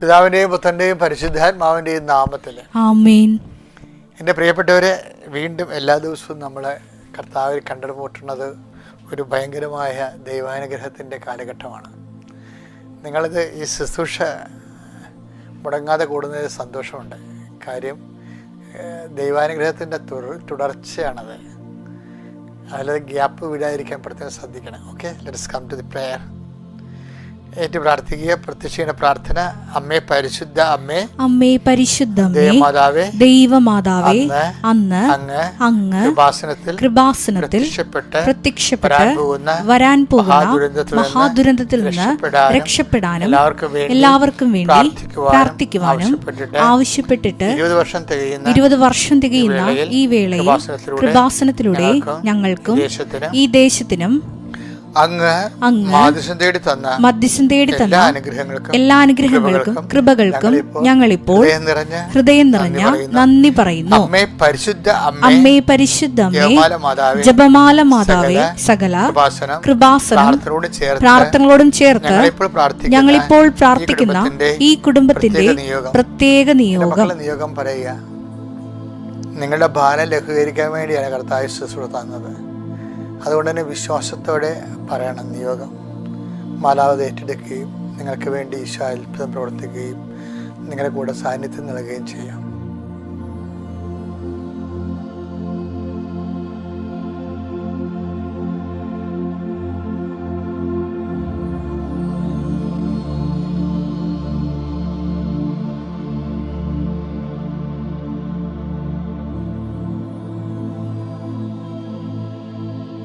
പിതാവിന്റെയും പുത്രന്റെയും പരിശുദ്ധാത്മാവിന്റെയും നാമത്തിൽ എന്റെ പ്രിയപ്പെട്ടവരെ വീണ്ടും എല്ലാ ദിവസവും നമ്മളെ കർത്താവിൽ കണ്ടുമുട്ടുന്നത് ഒരു ഭയങ്കരമായ ദൈവാനുഗ്രഹത്തിന്റെ കാലഘട്ടമാണ്. നിങ്ങളിത് ഈ ശുശ്രൂഷ മുടങ്ങാതെ കൂടുന്നതിൽ സന്തോഷമുണ്ട്. കാര്യം ദൈവാനുഗ്രഹത്തിന്റെ തുടർ തുടർച്ചയാണത്. അതിൽ ഗ്യാപ്പ് വിടാതിരിക്കാൻ പ്രത്യേകം ശ്രദ്ധിക്കണം. Okay? Let's come to the prayer ഏറ്റു പ്രാർത്ഥിക്കുക. പ്രത്യക്ഷീണ പ്രാർത്ഥന. അമ്മേ പരിശുദ്ധ അമ്മേ. അമ്മേ പരിശുദ്ധ ദൈവമാതാവേ. ദൈവമാതാവേ. അന്ന് അങ്ങ് അങ്ങ് കൃപാസനത്തിൽ കൃപാസനത്തിൽ പ്രത്യക്ഷപ്പെട്ട് വരാൻ പോകുന്ന മഹാദുരന്തത്തിൽ നിന്ന് രക്ഷപ്പെടാനും എല്ലാവർക്കും വേണ്ടി പ്രാർത്ഥിക്കുവാനും ആവശ്യപ്പെട്ടിട്ട് ഇരുപത് വർഷം തികയുന്ന ഇരുപത് വർഷം തികയുന്ന ഈ വേളയിൽ കൃപാസനത്തിലൂടെ ഞങ്ങൾക്കും ഈ ദേശത്തിനും അങ്ങ് തേടി തന്ന മധ്യസ്ഥം തേടി എല്ലാ തന്ന അനുഗ്രഹങ്ങൾക്കും എല്ലാ അനുഗ്രഹങ്ങൾക്കും കൃപകൾക്കും ഞങ്ങളിപ്പോൾ ഹൃദയം നിറഞ്ഞ ഹൃദയം നിറഞ്ഞ നന്ദി പറയുന്നു. അമ്മേ പരിശുദ്ധ അമ്മേ അമ്മേ പരിശുദ്ധ അമ്മേ ജപമാല മാതാവേ സകല കൃപാസനം പ്രാർത്ഥനകളോടും ചേർത്ത് ഞങ്ങളിപ്പോൾ പ്രാർത്ഥിക്കുന്ന ഈ കുടുംബത്തിന്റെ പ്രത്യേക നിയോഗം. നിയോഗം. നിയോഗം പറയുക. നിങ്ങളുടെ ഭാരം ലഘൂകരിക്കാൻ വേണ്ടിയാണ് കർത്താവ് ശുശ്രൂഷ തന്നത്. അതുകൊണ്ട് തന്നെ വിശ്വാസത്തോടെ പറയണം നിയോഗം. മാലാവത് ഏറ്റെടുക്കുകയും നിങ്ങൾക്ക് വേണ്ടി ഈശോ അത്ഭുതം പ്രവർത്തിക്കുകയും നിങ്ങളുടെ കൂടെ സാന്നിധ്യം നൽകുകയും ചെയ്യാം.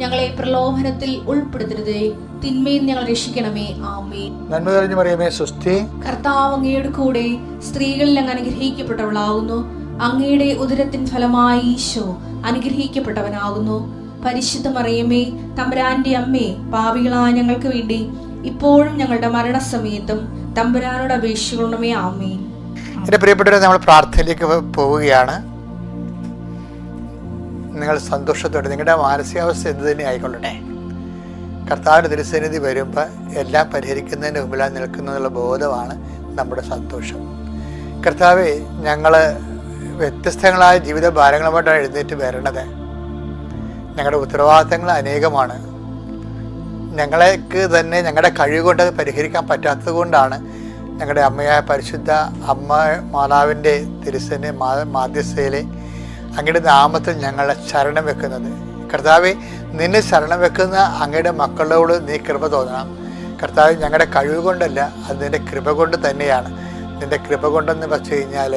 ഞങ്ങളെ പ്രലോഭനത്തിൽ ഉൾപ്പെടുത്തരുതേ. തിന്മയിൽ ഞങ്ങൾ രക്ഷിക്കണമേ. ആമേ നന്മ തെളിഞ്ഞു മറിയമേ സ്വസ്തി. കർത്താവ് അങ്ങയുടെ കൂടെ സ്ത്രീകളിൽ അങ്ങ് അനുഗ്രഹിക്കപ്പെട്ടവളാകുന്നു അങ്ങയുടെ ഉദരത്തിൻ ഫലമായി ഈശോ അനുഗ്രഹിക്കപ്പെട്ടവനാകുന്നു. പരിശുദ്ധ മറിയമേ തമ്പുരാന്റെ അമ്മേ പാപികളായ ഞങ്ങൾക്ക് വേണ്ടി ഇപ്പോഴും ഞങ്ങളുടെ മരണസമയത്തും തമ്പുരാനോട് അപേക്ഷിക്കണമേ. ആമേ എന്റെ പ്രിയപ്പെട്ടവരെ നമ്മൾ പ്രാർത്ഥനയിലേക്ക് പോവുകയാണ്. നിങ്ങൾ സന്തോഷത്തോടെ നിങ്ങളുടെ മാനസികാവസ്ഥ എന്ത് തന്നെ ആയിക്കൊള്ളട്ടെ. കർത്താവിന്റെ തിരുസന്നിധി വരുമ്പോൾ എല്ലാം പരിഹരിക്കുന്നതിന് മുമ്പിലാണ് നിൽക്കുന്നതിനുള്ള ബോധമാണ് നമ്മുടെ സന്തോഷം. കർത്താവ് ഞങ്ങൾ വ്യത്യസ്തങ്ങളായ ജീവിത ഭാരങ്ങളുമായിട്ടാണ് എഴുന്നേറ്റ് വരണത്. ഞങ്ങളുടെ ഉത്തരവാദിത്തങ്ങൾ അനേകമാണ്. ഞങ്ങൾക്ക് തന്നെ ഞങ്ങളുടെ കഴിവ് കൊണ്ട് അത് പരിഹരിക്കാൻ പറ്റാത്തത് കൊണ്ടാണ് ഞങ്ങളുടെ അമ്മയായ പരിശുദ്ധ അമ്മ മാതാവിന്റെ തിരുസന് മാധ്യസ്ഥയിൽ അങ്ങയുടെ നാമത്തിൽ ഞങ്ങളെ ശരണം വെക്കുന്നത്. കർത്താവെ നിന്നെ ശരണം വെക്കുന്ന അങ്ങയുടെ മക്കളോട് നീ കൃപ തോന്നണം. കർത്താവ് ഞങ്ങളുടെ കഴിവ് കൊണ്ടല്ല അത് നിന്റെ കൃപ കൊണ്ട് തന്നെയാണ്. നിന്റെ കൃപ കൊണ്ടെന്ന് വെച്ച് കഴിഞ്ഞാൽ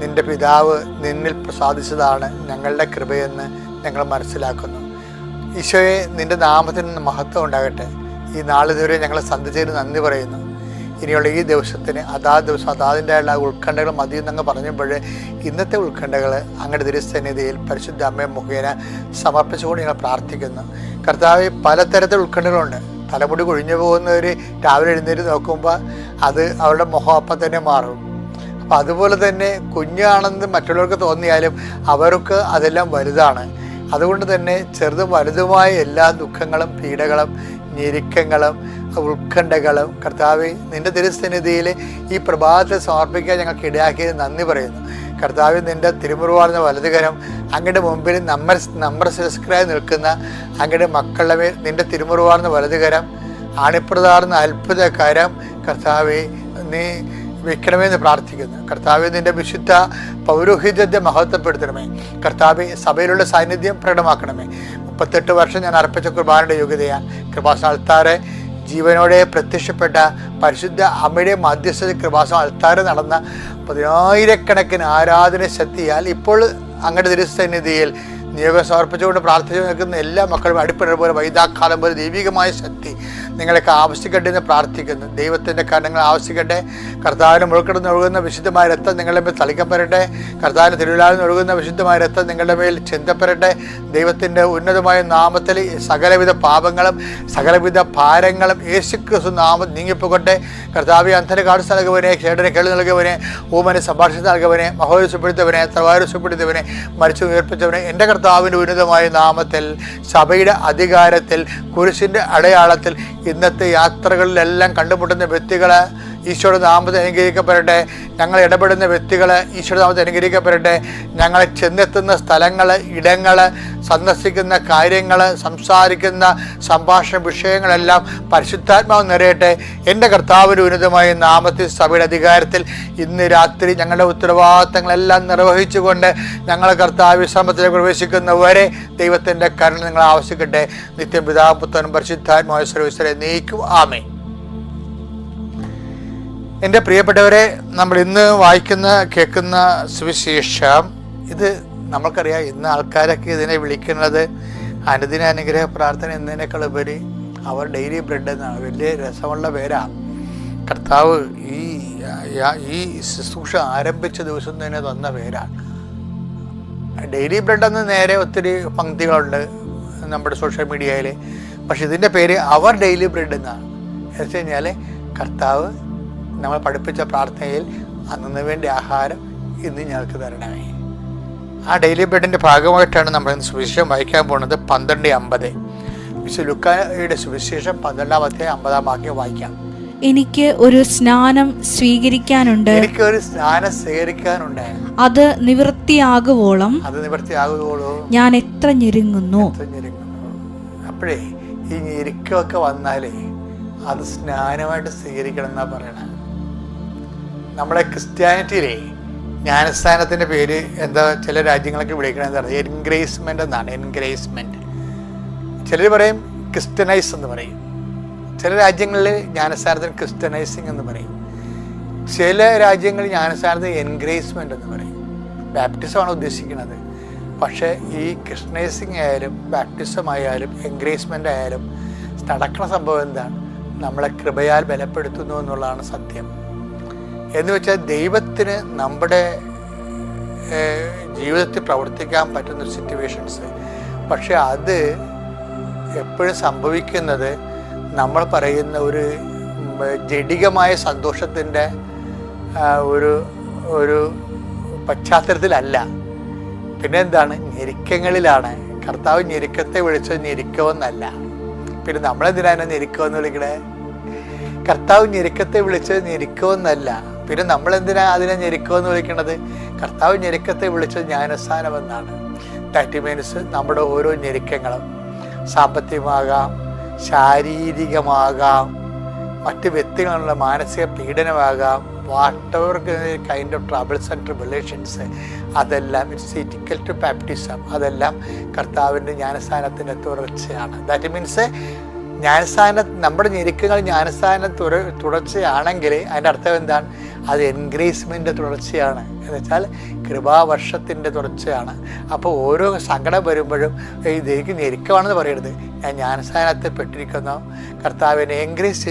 നിന്റെ പിതാവ് നിന്നിൽ പ്രസാദിച്ചതാണ് ഞങ്ങളുടെ കൃപയെന്ന് ഞങ്ങൾ മനസ്സിലാക്കുന്നു. ഈശോയെ നിന്റെ നാമത്തിന് മഹത്വം ഉണ്ടാകട്ടെ. ഈ നാളിതുവരെ ഞങ്ങളെ സന്ധിച്ചതിന് നന്ദി പറയുന്നു. ഇനിയുള്ള ഈ ദിവസത്തിന് അതാ ദിവസം അതാതിന്റെയുള്ള ഉത്കണ്ഠകൾ മതിയെന്നങ്ങ് പറഞ്ഞപ്പോൾ ഇന്നത്തെ ഉത്കണ്ഠകൾ അങ്ങയുടെ തിരുസന്നിധിയിൽ പരിശുദ്ധ അമ്മയെ മുഖേന സമർപ്പിച്ചുകൊണ്ട് ഞങ്ങൾ പ്രാർത്ഥിക്കുന്നു. കർത്താവ് പലതരത്തിൽ ഉത്കണ്ഠകളുണ്ട്. തലമുടി കൊഴിഞ്ഞു പോകുന്നവർ രാവിലെ എഴുന്നേറ്റ് നോക്കുമ്പോൾ അത് അവരുടെ മുഖം അപ്പം തന്നെ മാറും. അപ്പം അതുപോലെ തന്നെ കുഞ്ഞാണെന്ന് മറ്റുള്ളവർക്ക് തോന്നിയാലും അവർക്ക് അതെല്ലാം വലുതാണ്. അതുകൊണ്ട് തന്നെ ചെറുതും വലുതുമായ എല്ലാ ദുഃഖങ്ങളും പീഡകളും ഞെരുക്കങ്ങളും ഉത്കണ്ഠകളും കർത്താവ് നിന്റെ തിരുസന്നിധിയിൽ ഈ പ്രഭാതത്തെ സമർപ്പിക്കാൻ ഞങ്ങൾക്ക് ഇടയാക്കിയത് നന്ദി പറയുന്നു. കർത്താവ് നിന്റെ തിരുമുറുവാർന്ന വലതുകരം അങ്ങയുടെ മുമ്പിൽ നമ്മ നമ്പർ ശിരസ്കരായി നിൽക്കുന്ന അങ്ങയുടെ മക്കളുടെ മേൽ നിന്റെ തിരുമുറുവാർന്ന വലതുകരം ആണിപ്രതാർന്ന അത്ഭുതകരം കർത്താവെ നീ വെക്കണമെന്ന് പ്രാർത്ഥിക്കുന്നു. കർത്താവ് നിന്റെ വിശുദ്ധ പൗരോഹിത്യത്തെ മഹത്വപ്പെടുത്തണമേ. കർത്താവ് സഭയിലുള്ള സാന്നിധ്യം പ്രകടമാക്കണമേ. മുപ്പത്തെട്ട് വർഷം ഞാൻ അർപ്പിച്ച കുർബാനയുടെ യോഗ്യതയാണ്. കൃപാസ്ഥാനത്താറെ ജീവനോടെ പ്രത്യക്ഷപ്പെട്ട പരിശുദ്ധ അമ്മയുടെ മധ്യസ്ഥ കൃപാസം അൾത്താറ് നടന്ന പതിനായിരക്കണക്കിന് ആരാധന ശക്തിയാൽ ഇപ്പോൾ അങ്ങയുടെ തിരുസന്നിധിയിൽ നിയോഗം സമർപ്പിച്ചുകൊണ്ട് പ്രാർത്ഥിച്ചു നിൽക്കുന്ന എല്ലാ മക്കളും അടിപ്പിണർ പോലെ വൈദാക്കാലം പോലെ ദൈവികമായ ശക്തി നിങ്ങളൊക്കെ ആവശ്യിക്കട്ടെ എന്ന് പ്രാർത്ഥിക്കുന്നു. ദൈവത്തിന്റെ കരണങ്ങൾ ആവശ്യിക്കട്ടെ കർത്താവിന് മുഴുക്കിടുന്ന ഒഴുകുന്ന വിശുദ്ധമായ രക്തം നിങ്ങളുടെ മേൽ തളിക്കപ്പെടട്ടെ. കർത്താവിന് തിരുവിലാവിൽ ഒഴുകുന്ന വിശുദ്ധമായ രക്തം നിങ്ങളുടെ മേൽ ചിന്തപ്പെടട്ടെ. ദൈവത്തിന്റെ ഉന്നതമായ നാമത്തിൽ സകലവിധ പാപങ്ങളും സകലവിധ ഭാരങ്ങളും യേശുക്രിസ്തു നാമം നീങ്ങിപ്പോകട്ടെ. കർത്താവ് അന്ധന കാഴ്ച നൽകുവനെ ക്ഷേടനെ കേളി നൽകുവനെ ഊമനെ സംഭാഷണം നൽകുവനെ മഹോരസപ്പെടുത്തവനെ തവാരസപ്പെടുത്തവനെ മരിച്ചു ഉയർപ്പിച്ചവനെ എന്റെ കർത്താവിന്റെ ഉന്നതമായ നാമത്തിൽ സഭയുടെ അധികാരത്തിൽ കുരിശിന്റെ അടയാളത്തിൽ ഇന്നത്തെ യാത്രകളിലെല്ലാം കണ്ടുമുട്ടുന്ന വ്യക്തികൾ ഈശോയുടെ നാമത്തെ അനുഗ്രഹിക്കപ്പെടട്ടെ. ഞങ്ങൾ ഇടപെടുന്ന വ്യക്തികൾ ഈശോയുടെ നാമത്തെ അനുഗ്രഹിക്കപ്പെടട്ടെ. ഞങ്ങൾ ചെന്നെത്തുന്ന സ്ഥലങ്ങൾ ഇടങ്ങൾ സന്ദർശിക്കുന്ന കാര്യങ്ങൾ സംസാരിക്കുന്ന സംഭാഷണ വിഷയങ്ങളെല്ലാം പരിശുദ്ധാത്മാവ് നിറയട്ടെ. എന്റെ കർത്താവിന്റെ ഉന്നതമായ നാമത്തിൽ സഭയുടെ അധികാരത്തിൽ ഇന്ന് രാത്രി ഞങ്ങളുടെ ഉത്തരവാദിത്തങ്ങളെല്ലാം നിർവഹിച്ചുകൊണ്ട് ഞങ്ങൾ കർത്താവ് വിശ്രമത്തിലേക്ക് പ്രവേശിക്കുന്നവരെ ദൈവത്തിന്റെ കരുണ നിങ്ങൾ ആവശ്യിക്കട്ടെ നിത്യം പിതാപുത്രനും പരിശുദ്ധാത്മാവ് സർവീസരെ നീക്കും. ആമേ എന്റെ പ്രിയപ്പെട്ടവരെ നമ്മൾ ഇന്ന് വായിക്കുന്ന കേൾക്കുന്ന സുവിശേഷം ഇത് നമ്മൾക്കറിയാം ഇന്ന് ആൾക്കാരൊക്കെ ഇതിനെ വിളിക്കുന്നത് അനുദിന അനുഗ്രഹ പ്രാർത്ഥന എന്നതിനേക്കാൾ ഉപരി അവർ ഡെയിലി ബ്രെഡ് എന്നാണ്. വലിയ രസമുള്ള പേരാണ് കർത്താവ് ഈ ഈ ശുശ്രൂഷ ആരംഭിച്ച ദിവസം തന്നെ തന്ന പേരാണ് ഡെയിലി ബ്രെഡ് എന്ന് നേരെ ഒത്തിരി പങ്ക്തികളുണ്ട് നമ്മുടെ സോഷ്യൽ മീഡിയയിൽ പക്ഷെ ഇതിന്റെ പേര് അവർ ഡെയിലി ബ്രെഡ് എന്നാണ്. എന്ന് വെച്ച് കഴിഞ്ഞാൽ കർത്താവ് നമ്മൾ പഠിപ്പിച്ച പ്രാർത്ഥനയിൽ അന്നു വേണ്ടി ആഹാരം ഇന്ന് ഞങ്ങൾക്ക് തരണമേ. ആ ഡെയിലി ബ്രെഡിന്റെ ഭാഗമായിട്ടാണ് നമ്മൾ ഇന്ന് സുവിശേഷം വായിക്കാൻ പോകുന്നത് പന്ത്രണ്ട് അമ്പത്. വിശു ലുക്കായുടെ സുവിശേഷം പന്ത്രണ്ടാമത്തെ അമ്പതാം വാക്യം വായിക്കാം. എനിക്ക് ഒരു സ്നാനം സ്വീകരിക്കാനുണ്ട്. എനിക്ക് ഒരു സ്നാനം സ്വീകരിക്കാനുണ്ട്. അത് നിവൃത്തിയാകുവോളം അത് നിവൃത്തിയാകുവോളം. ഞാൻ എത്ര ഞെരുങ്ങുന്നു. അപ്പോഴേ ഈ ഞെരുക്കമൊക്കെ വന്നാലേ അത് സ്നാനമായിട്ട് സ്വീകരിക്കണം എന്നാ പറയണത് നമ്മളെ ക്രിസ്ത്യാനിറ്റിയിലെ ജ്ഞാനസ്ഥാനത്തിന്റെ പേര് എന്താ ചില രാജ്യങ്ങളൊക്കെ വിളിക്കണത് എന്താ? പറയുക എൻഗ്രേസ്മെന്റ് എന്നാണ് എൻഗ്രേസ്മെന്റ് ചിലർ പറയും ക്രിസ്ത്യനൈസ് എന്ന് പറയും. ചില രാജ്യങ്ങളിൽ ജ്ഞാനസ്ഥാനത്തിന് ക്രിസ്ത്യനൈസിങ് എന്ന് പറയും. ചില രാജ്യങ്ങളിൽ ജ്ഞാനസ്ഥാനത്ത് എൻഗ്രേസ്മെന്റ് എന്ന് പറയും. ബാപ്റ്റിസമാണ് ഉദ്ദേശിക്കുന്നത്. പക്ഷേ ഈ ക്രിസ്ത്യനൈസിങ് ആയാലും ബാപ്റ്റിസം ആയാലും എൻഗ്രേസ്മെന്റ് ആയാലും നടക്കുന്ന സംഭവം എന്താണ്? നമ്മളെ കൃപയാൽ ബലപ്പെടുത്തുന്നു എന്നുള്ളതാണ് സത്യം. എന്ന് വെച്ചാൽ ദൈവത്തിന് നമ്മുടെ ജീവിതത്തിൽ പ്രവർത്തിക്കാൻ പറ്റുന്ന സിറ്റുവേഷൻസ് പക്ഷെ അത് എപ്പോഴും സംഭവിക്കുന്നത് നമ്മൾ പറയുന്ന ഒരു ജഡികമായ സന്തോഷത്തിന്റെ ഒരു ഒരു പശ്ചാത്തലത്തിലല്ല. പിന്നെ എന്താണ് ഞെരുക്കങ്ങളിലാണ്. കർത്താവ് ഞെരുക്കത്തെ വിളിച്ചത് ഞെരുക്കമെന്നല്ല. പിന്നെ നമ്മളെന്തിനാണ് ഞെരുക്കമെന്ന് വിളിക്കണേ? കർത്താവ് ഞെരുക്കത്തെ വിളിച്ചത് ഞെരുക്കമെന്നല്ല. പിന്നെ നമ്മൾ എന്തിനാ അതിനെ ഞെരുക്കമെന്ന് വിളിക്കേണ്ടത് കർത്താവ് ഞെരുക്കത്തെ വിളിച്ചത് ജ്ഞാനസ്ഥാനം എന്നാണ് ദാറ്റ് മീൻസ് നമ്മുടെ ഓരോ ഞെരുക്കങ്ങളും സാമ്പത്തികമാകാം ശാരീരികമാകാം മറ്റ് വ്യക്തികളുള്ള മാനസിക പീഡനമാകാം whatever kind of troubles and tribulations അതെല്ലാം ഇറ്റ്സ് ഇറ്റിക്കൽ ടു ബാപ്റ്റിസം അതെല്ലാം കർത്താവിന്റെ ജ്ഞാനസ്ഥാനത്തിന്റെ തുടർച്ചയാണ്. ദാറ്റ് മീൻസ് ജ്ഞാനസ്ഥാന നമ്മുടെ ഞെരുക്കങ്ങൾ ജ്ഞാനസ്ഥാന തുട തുടർച്ചയാണെങ്കിൽ അതിന്റെ അർത്ഥം എന്താണ്? അത് എൻഗ്രേസ്മെന്റ് തുടർച്ചയാണ്. എന്ന് വെച്ചാൽ കൃപാവർഷത്തിന്റെ തുടർച്ചയാണ്. അപ്പോൾ ഓരോ സങ്കടം വരുമ്പോഴും ഇത് എനിക്ക് ഞെരുക്കമാണെന്ന് പറയരുത്. ഞാൻ ജ്ഞാനസ്ഥാനത്തെ പെട്ടിരിക്കുന്നു. കർത്താവിനെ എൻഗ്രേസ്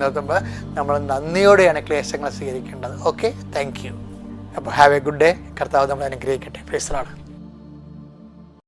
നോക്കുമ്പോൾ നമ്മൾ നന്ദിയോടെയാണ് ക്ലേശങ്ങൾ സ്വീകരിക്കേണ്ടത്. ഓക്കെ താങ്ക് യു അപ്പോൾ ഹാവ് എ ഗുഡ് ഡേ കർത്താവ് നമ്മൾ അനുഗ്രഹിക്കട്ടെ. ഫേസറാണ്